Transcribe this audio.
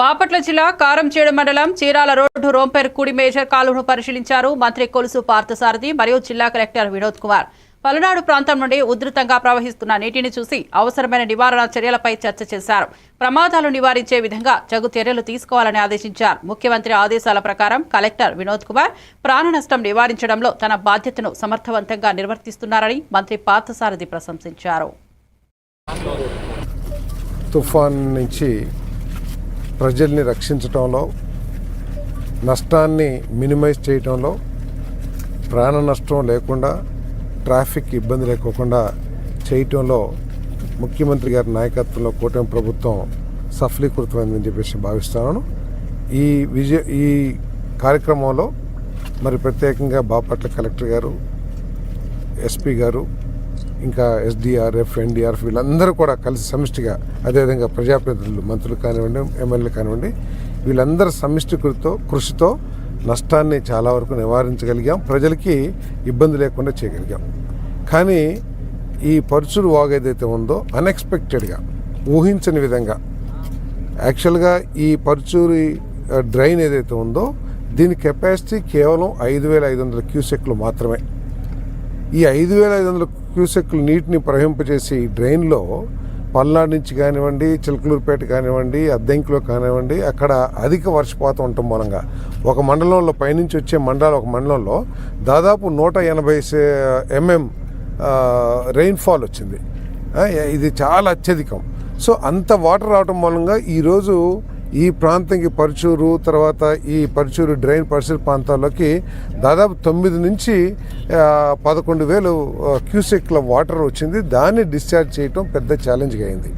బాపట్ల జిల్లా కారంచేడు మండలం చీరాల రోడ్డు రోంపేర్ కుడి మేజర్ కాలువను పరిశీలించారు మంత్రి కొలుసు పార్థసారథి మరియు జిల్లా కలెక్టర్ వినోద్ కుమార్. పలనాడు ప్రాంతం నుండి ఉధృతంగా ప్రవహిస్తున్న నీటిని చూసి అవసరమైన నివారణ చర్యలపై చర్చ చేశారు. ప్రమాదాలు నివారించే విధంగా చగు చర్యలు తీసుకోవాలని ఆదేశించారు. ముఖ్యమంత్రి ఆదేశాల ప్రకారం కలెక్టర్ వినోద్ కుమార్ ప్రాణ నష్టం నివారించడంలో తన బాధ్యతను సమర్థవంతంగా నిర్వర్తిస్తున్నారని మంత్రి పార్థసారథి ప్రశంసించారు. తుఫాన్ నుంచి ప్రజల్ని రక్షించటంలో నష్టాన్ని మినిమైజ్ చేయటంలో ప్రాణ నష్టం లేకుండా ట్రాఫిక్ ఇబ్బంది లేకోకుండా చేయటంలో ముఖ్యమంత్రి గారి నాయకత్వంలో కూటమి ప్రభుత్వం సఫలీకృతమైందని చెప్పేసి భావిస్తున్నాను. ఈ విజయ ఈ కార్యక్రమంలో మరి ప్రత్యేకంగా బాపట్ల కలెక్టర్ గారు ఎస్పీ గారు ఇంకా ఎస్డిఆర్ఎఫ్ ఎన్డీఆర్ఎఫ్ వీళ్ళందరూ కూడా కలిసి సమిష్టిగా అదేవిధంగా ప్రజాప్రతినిధులు మంత్రులు కానివ్వండి ఎమ్మెల్యేలు కానివ్వండి వీళ్ళందరూ సమిష్టి కృషితో నష్టాన్ని చాలా వరకు నివారించగలిగాం. ప్రజలకి ఇబ్బంది లేకుండా చేయగలిగాం. కానీ ఈ పరుచుడు వాగ్ ఏదైతే ఉందో అన్ఎక్స్పెక్టెడ్గా ఊహించని విధంగా యాక్చువల్గా ఈ పరుచూరి డ్రైన్ ఏదైతే ఉందో దీని కెపాసిటీ కేవలం ఐదు వేల ఐదు వందల క్యూసెక్లు మాత్రమే. ఈ ఐదు వేల ఐదు వందల క్యూసెక్లు నీటిని ప్రవహింపజేసే ఈ డ్రైన్లో పల్నాడు నుంచి కానివ్వండి చిలకలూరుపేట కానివ్వండి అద్దెంకిలో కానివ్వండి అక్కడ అధిక వర్షపాతం ఉండటం మూలంగా ఒక మండలంలో పైనుంచి వచ్చే మండలం ఒక మండలంలో దాదాపు నూట ఎనభై ఎంఎం రెయిన్ఫాల్ వచ్చింది. ఇది చాలా అత్యధికం. సో అంత వాటర్ రావటం మూలంగా ఈరోజు ఈ ప్రాంతంకి పరుచూరు తర్వాత ఈ పరుచూరు డ్రైన్ పరిసర ప్రాంతాల్లోకి దాదాపు తొమ్మిది నుంచి పదకొండు వేలు క్యూసెక్ల వాటర్ వచ్చింది. దాన్ని డిశ్చార్జ్ చేయటం పెద్ద ఛాలెంజ్గా అయింది.